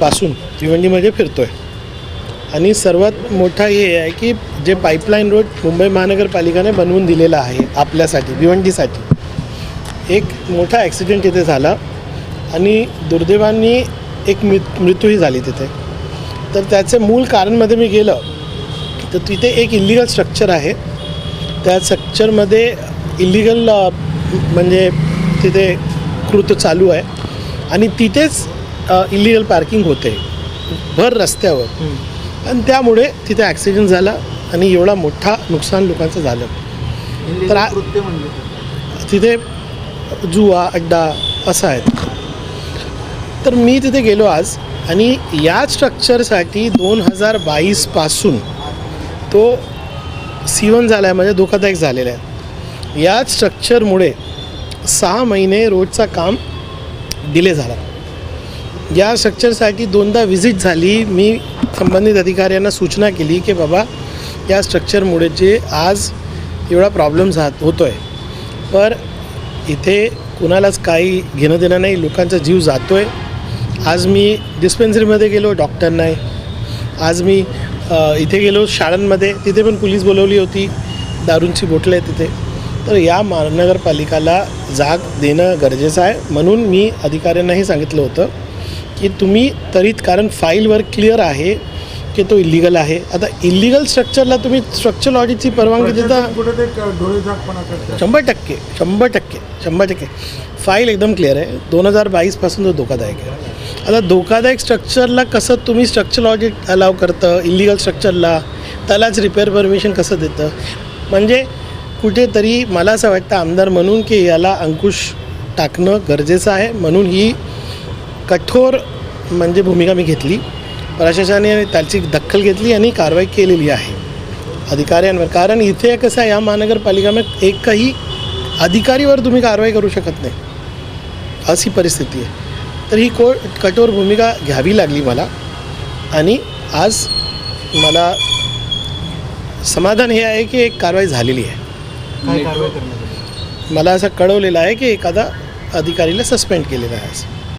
पासून भिवंडीमध्ये फिरतोय. आणि सर्वात मोठा हे आहे की जे पाईपलाईन रोड मुंबई महानगरपालिकाने बनवून दिलेला आहे आपल्यासाठी भिवंडीसाठी. एक मोठा ॲक्सिडेंट इथे झाला आणि दुर्दैवांनी एक मृत मृत्यूही झाली तिथे. तर त्याचे मूळ कारणमध्ये मी गेलं. तर तिथे एक इलिगल स्ट्रक्चर आहे. त्या स्ट्रक्चरमध्ये इलिगल म्हणजे तिथे कृत्य चालू आहे. आणि तिथेच इलिगल पार्किंग होते. भर रस्त्यावर. आणि त्यामुळे तिथे ॲक्सिडेंट झाला आणि एवढा मोठा नुकसान लोकांचं झालं. तर म्हणजे तिथे जुवा अड्डा असा आहेत. तर मी तिथे गेलो आज आणि या स्ट्रक्चरसाठी दोन हजार बावीसपासून तो सीवन झाला आहे म्हणजे धोकादायक झालेला आहे. या स्ट्रक्चरमुळे सहा महिने रोडचा काम डिले झाला. या स्ट्रक्चरसाठी दोनदा व्हिजिट झाली. मी संबंधित अधिकाऱ्यांना सूचना केली की बाबा या स्ट्रक्चरमुळे जे आज एवढा प्रॉब्लेम झा होतो आहे पर इथे कुणालाच काही घेणं देणं नाही लोकांचा जीव जातो आहे आज मी डिस्पेन्सरीमध्ये गेलो डॉक्टर नाही. आज मी इथे गेलो शाळांमध्ये तिथे पण पोलीस बोलवली होती दारूंची बोटलं आहे तिथे. तर या महानगरपालिकाला जाग देणं गरजेचं आहे. म्हणून मी अधिकाऱ्यांनाही सांगितलं होतं की तुम्ही तरीत कारण फाईलवर क्लिअर आहे की तो इलिगल आहे. आता इलिगल स्ट्रक्चरला तुम्ही स्ट्रक्चर ऑडिटची परवानगी देता शंभर टक्के शंभर टक्के शंभर टक्के. फाईल एकदम क्लिअर आहे. दोन हजार बावीसपासून तो धोकादायक आहे. आता धोकादायक स्ट्रक्चरला कसं तुम्ही स्ट्रक्चर ऑडिट अलाव करतं? इलिगल स्ट्रक्चरला त्यालाच रिपेअर परमिशन कसं देतं? म्हणजे कुठेतरी मला असं वाटतं आमदार म्हणून की याला अंकुश टाकणं गरजेचं आहे. म्हणून ही कठोर म्हणजे भूमिका मी घेतली. प्रशासनाने त्याची दखल घेतली आणि कारवाई केलेली आहे. अधिकाऱ्यांवर. कारण इथे कसं आहे या महानगरपालिकेमध्ये एकही अधिकारीवर तुम्ही कारवाई करू शकत नाही. अशी परिस्थिती आहे. तर ही को कठोर भूमिका घ्यावी लागली मला. आणि आज मला समाधान हे आहे की एक कारवाई झालेली आहे? मला असं कळवलेलं आहे की एखादा अधिकारीला सस्पेंड केलेलं आहे असं